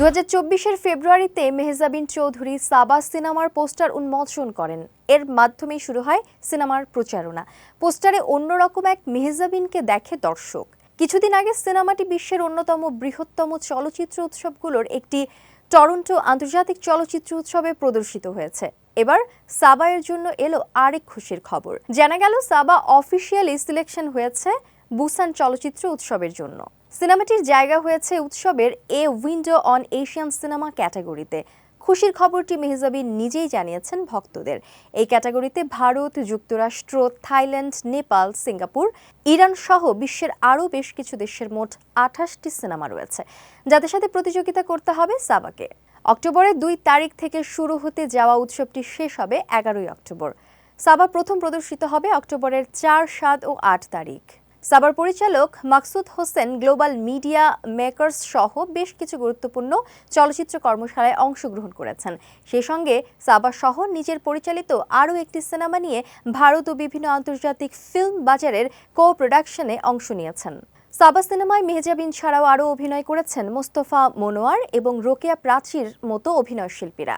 দু হাজার ফেব্রুয়ারিতে মেহজাবিন চৌধুরী সাবা সিনেমার পোস্টার উন্মোচন করেন। এর মাধ্যমেই শুরু হয় সিনেমার প্রচারণা। পোস্টারে অন্যরকম এক মেহজাবিনকে দেখে দর্শক। কিছুদিন আগে সিনেমাটি বিশ্বের অন্যতম বৃহত্তম চলচ্চিত্র উৎসবগুলোর একটি টরন্টো আন্তর্জাতিক চলচ্চিত্র উৎসবে প্রদর্শিত হয়েছে। এবার সাবায়ের জন্য এলো আরেক খুশির খবর। জানা গেল, সাবা অফিসিয়ালি সিলেকশন হয়েছে বুসান চলচ্চিত্র উৎসবের জন্য। সিনেমাটির জায়গা হয়েছে উৎসবের A window on Asian cinema ক্যাটাগরিতে। খুশির খবরটি মেহজাবিন নিজেই জানিয়েছেন ভক্তদের। এই ক্যাটাগরিতে ভারত, যুক্তরাষ্ট্র, থাইল্যান্ড, নেপাল, সিঙ্গাপুর, ইরান সহ বিশ্বের আরও বেশ কিছু দেশের মোট আঠাশটি সিনেমা রয়েছে। যাদের সাথে প্রতিযোগিতা করতে হবে সাবাকে। অক্টোবরের দুই তারিখ থেকে শুরু হতে যাওয়া উৎসবটি শেষ হবে এগারোই অক্টোবর। সাবা প্রথম প্রদর্শিত হবে অক্টোবরের চার, সাত ও আট তারিখ। সাবার পরিচালক Maksud Hossain global media makers সহ বেশ কিছু গুরুত্বপূর্ণ চলচ্চিত্র কর্মশালায় অংশগ্রহণ করেছেন। সেই সঙ্গে সাবা সহ নিজের পরিচালিত আরও একটি সিনেমা নিয়ে ভারত ও বিভিন্ন আন্তর্জাতিক ফিল্ম বাজারের কো প্রোডাকশনে অংশ নিয়েছেন। সাবা সিনেমায় মেহজাবিন ছাড়াও আরও অভিনয় করেছেন মোস্তফা মনোয়ার এবং রোকেয়া প্রাচীর মতো অভিনয় শিল্পীরা